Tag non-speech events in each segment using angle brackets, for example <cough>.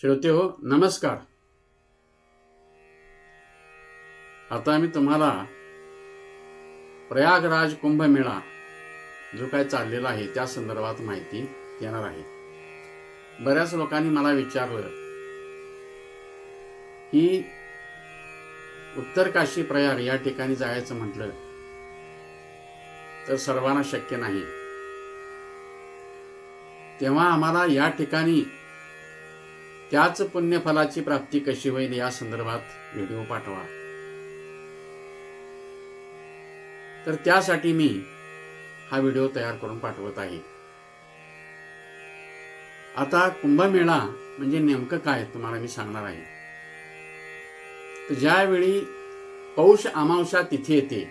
श्रोते हो नमस्कार. आता मी तुम्हाला प्रयागराज कुंभमेळा जो काय चाललेला आहे त्या संदर्भात माहिती देणार आहे. बऱ्याच लोकांनी मला विचारलं की उत्तर काशी प्रयाग या ठिकाणी जायचं म्हटलं तर सर्वांना शक्य नाही. तेव्हा आम्हाला या ठिकाणी त्याच पुण्यफलाची प्राप्ती कशी होईल या संदर्भात व्हिडिओ पाठवा. तर त्यासाठी मी हा व्हिडिओ तयार करून पाठवत आहे. आता कुंभमेळा म्हणजे नेमकं काय तुम्हाला मी सांगणार आहे. तर ज्यावेळी पौष अमावस्या तिथी येते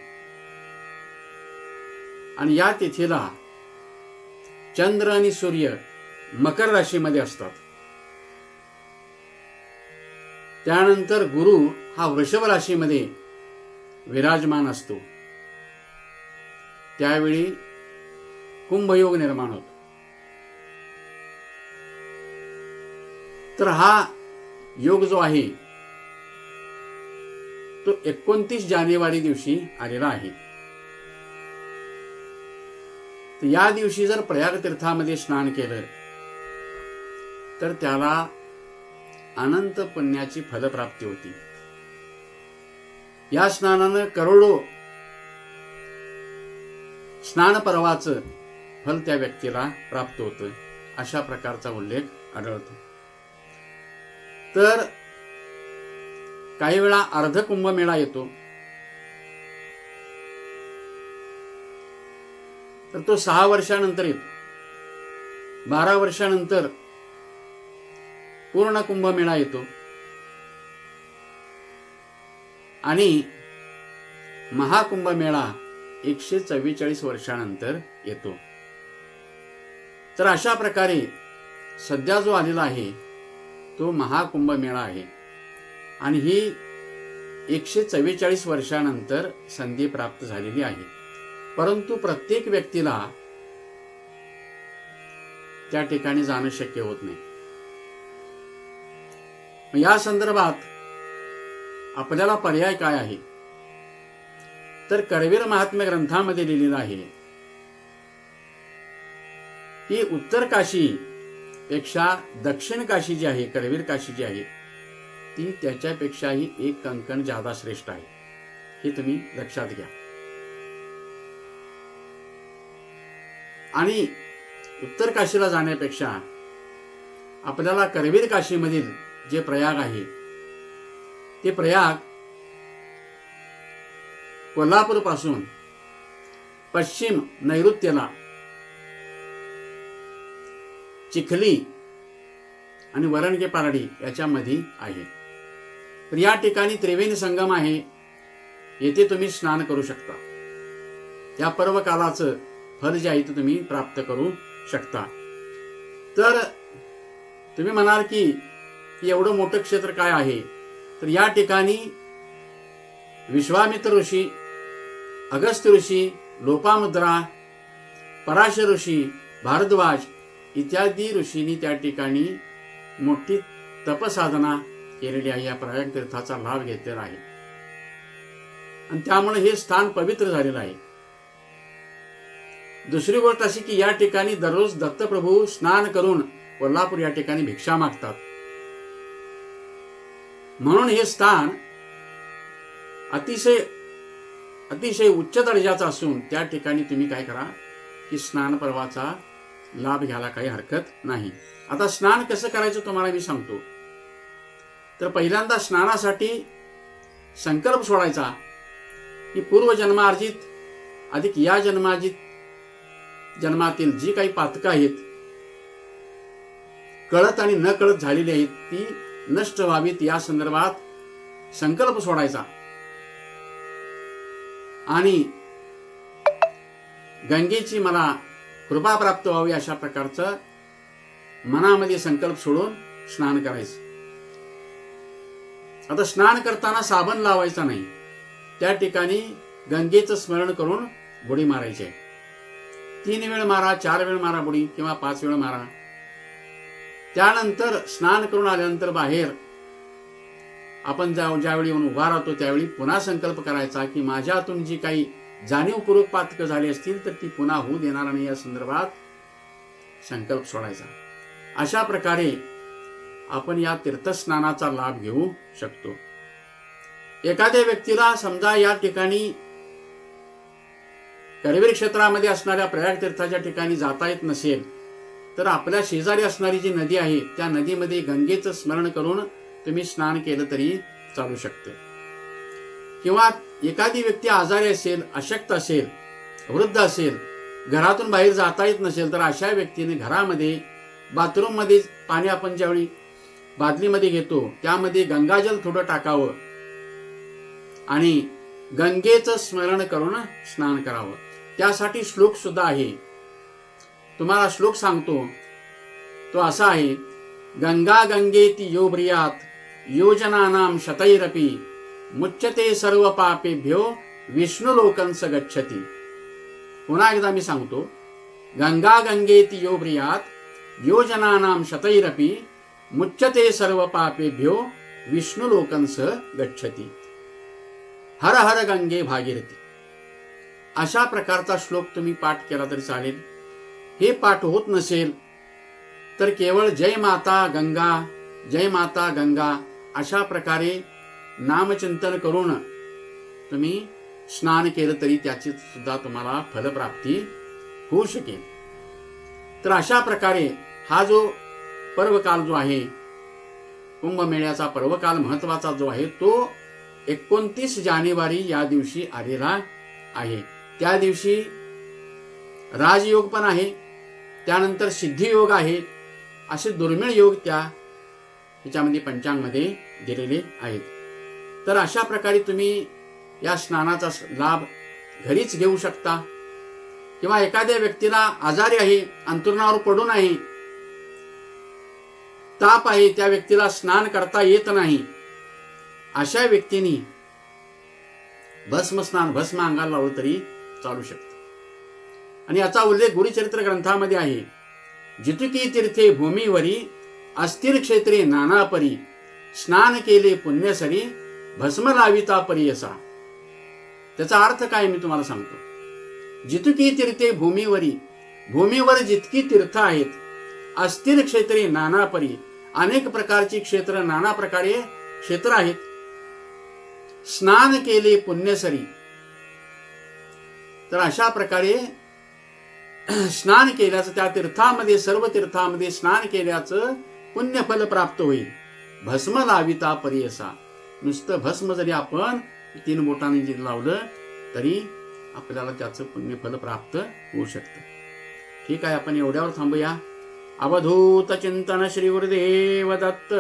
आणि या तिथीला चंद्र आणि सूर्य मकर राशीमध्ये असतात. त्यानंतर गुरु हा वृषभ राशीमध्ये विराजमान असतो. त्यावेळी कुंभयोग निर्माण होतो. तर हा योग जो आहे तो एकोणतीस जानेवारी दिवशी आलेला आहे. तर या दिवशी जर प्रयाग तीर्थामध्ये स्नान केलं तर त्याला अनंत पुण्याची फलप्राप्ती होती. या स्नानानं करोडो स्नान पर्वाचं फल त्या व्यक्तीला प्राप्त होतं अशा प्रकारचा उल्लेख आढळतो. तर काही वेळा अर्ध कुंभमेळा येतो. तर तो सहा वर्षानंतर येतो. बारा वर्षानंतर पूर्ण कुंभमेळा येतो. आणि महाकुंभमेळा एकशे चव्वेचाळीस वर्षानंतर येतो. तर अशा प्रकारे सध्या जो आलेला आहे तो महाकुंभमेळा आहे. आणि ही एकशे चव्वेचाळीस वर्षानंतर संधी प्राप्त झालेली आहे. परंतु प्रत्येक व्यक्तीला त्या ठिकाणी जाणं शक्य होत नाही. या संदर्भात आपल्याला पर्याय काय आहे? तर करवीर महात्म्य ग्रंथामध्ये लिहिलेलं आहे की उत्तर काशी पेक्षा दक्षिण काशी जी आहे करवीर काशी जी आहे ती त्याच्यापेक्षाही एक कंकण जादा श्रेष्ठ आहे. हे तुम्ही लक्षात घ्या. आणि उत्तर काशीला जाण्यापेक्षा आपल्याला करवीर काशीमधील जे प्रयाग आहे. ते प्रयाग कोल्हापूरपासून पश्चिम नैऋत्यला चिखली आणि वरणके पारडी याच्यामध्ये आहे. तर या ठिकाणी त्रिवेणी संगम आहे. येथे तुम्ही स्नान करू शकता. या पर्वकालाचं फल जे आहे ते तुम्ही प्राप्त करू शकता. तर तुम्ही म्हणाल की एवढं मोठं क्षेत्र काय आहे? तर या ठिकाणी विश्वामित्र ऋषी अगस्त्य ऋषी लोपामुद्रा पराशर ऋषी भारद्वाज इत्यादी ऋषींनी त्या ठिकाणी मोठी तपसाधना केलेली आहे. या प्रयाग तीर्थाचा लाभ घेतलेला आहे. आणि त्यामुळे हे स्थान पवित्र झालेलं आहे. दुसरी गोष्ट अशी की या ठिकाणी दररोज दत्तप्रभू स्नान करून कोल्हापूर या ठिकाणी भिक्षा मागतात. म्हणून हे स्थान अतिशय अतिशय उच्च दर्जाचं असून त्या ठिकाणी तुम्ही काय करा की स्नान पर्वाचा लाभ घ्यायला काही हरकत नाही. आता स्नान कसं करायचं तुम्हाला मी सांगतो. तर पहिल्यांदा स्नानासाठी संकल्प सोडायचा की पूर्वजन्मार्जित अधिक या जन्मार्जित जन्मातील जी काही पातकं आहेत कळत आणि न कळत झालेली आहेत ती नष्ट व्हावीत या संदर्भात संकल्प सोडायचा. आणि गंगेची मला कृपा प्राप्त व्हावी अशा प्रकारचं मनामध्ये संकल्प सोडून स्नान करायचं. आता स्नान करताना साबण लावायचा नाही. त्या ठिकाणी गंगेचं स्मरण करून बुडी मारायची. तीन वेळ मारा चार वेळ मारा बुडी किंवा पाच वेळ मारा. त्यानंतर स्नान करून आल्यानंतर बाहेर आपण ज्या ज्यावेळी येऊन उभा राहतो त्यावेळी पुन्हा संकल्प करायचा की माझ्यातून जी काही जाणीवपूर्वक पातकं झाली असतील तर ती पुन्हा होऊ देणार नाही या संदर्भात संकल्प सोडायचा. अशा प्रकारे आपण या तीर्थस्नानाचा लाभ घेऊ शकतो. एखाद्या व्यक्तीला समजा या ठिकाणी करवीर क्षेत्रामध्ये असणाऱ्या प्रयाग तीर्थाच्या ठिकाणी जाता येत नसेल तर आपल्या शेजारी असणारी जी नदी आहे त्या नदीमध्ये गंगेचं स्मरण करून तुम्ही स्नान केलं तरी चालू शकतं. किंवा एखादी व्यक्ती आजारी असेल अशक्त असेल वृद्ध असेल घरातून बाहेर जाता येत नसेल तर अशा व्यक्तीने घरामध्ये बाथरूममध्ये पाणी आपण ज्यावेळी बादलीमध्ये घेतो त्यामध्ये गंगाजल थोडं टाकावं आणि गंगेचं स्मरण करून स्नान करावं. त्यासाठी श्लोक सुद्धा आहे तुम्हाला श्लोक सांगतो. तो असा आहे गंगा गंगेती यो ब्रियात योजनानाम शतैरपी मुच्यते सर्व पापेभ्यो विष्णू लोकंस गच्छती. पुन्हा एकदा मी सांगतो गंगा गंगेती यो ब्रियात योजनानाम शतैरपी मुच्यते सर्व पापेभ्यो विष्णू लोकंस गच्छती. हर हर गंगे भागीरथी. अशा प्रकारचा श्लोक तुम्ही पाठ केला तरी चालेल. हे पाठ होत नसेल तर केवळ जय माता गंगा जय माता गंगा अशा प्रकारे नामचिंतन करून तुम्ही स्नान केलं तरी त्याची सुद्धा तुम्हाला फलप्राप्ती होऊ शकेल. तर अशा प्रकारे हा जो पर्वकाल जो आहे कुंभमेळ्याचा पर्वकाल महत्त्वाचा जो आहे तो एकोणतीस जानेवारी या दिवशी आलेला आहे. त्या दिवशी राजयोग पण आहे. त्यानंतर सिद्धियोग आहे. असे दुर्मिळ योग त्या ह्याच्यामध्ये पंचांगमध्ये दिलेले आहेत. तर अशा प्रकारे तुम्ही या स्नानाचा लाभ घरीच घेऊ शकता. किंवा एखाद्या व्यक्तीला आजारी आहे अंतरुणावर पडून आहे ताप आहे त्या व्यक्तीला स्नान करता येत नाही. अशा व्यक्तीने भस्म स्नान भस्म अंगाला लावलं तरी चालू शकतं. आणि याचा उल्लेख गुरुचरित्र ग्रंथामध्ये आहे. जितुकी तीर्थे भूमीवरी अस्थिर क्षेत्रे नानापरी स्नान केले पुण्यसरी भस्म लाविता परियसा. त्याचा अर्थ काय मी तुम्हाला सांगतो. जितुकी तीर्थे भूमीवरी भूमीवर जितकी तीर्थ आहेत अस्थिर क्षेत्रे नानापरी अनेक प्रकारची क्षेत्र नाना प्रकारे क्षेत्र आहेत. स्नान केले पुण्यसरी. तर अशा प्रकारे <clears throat> स्नान केल्याचं त्या तीर्थामध्ये सर्व तीर्थामध्ये स्नान केल्याचं पुण्यफल प्राप्त होईल. भस्म लाविता परियसा. नुसतं भस्म जरी आपण तीन बोटाने जे लावलं तरी आपल्याला त्याचं पुण्यफल प्राप्त होऊ शकतं. ठीक आहे आपण एवढ्यावर थांबूया. अवधूत चिंतन श्री गुरुदेव दत्त.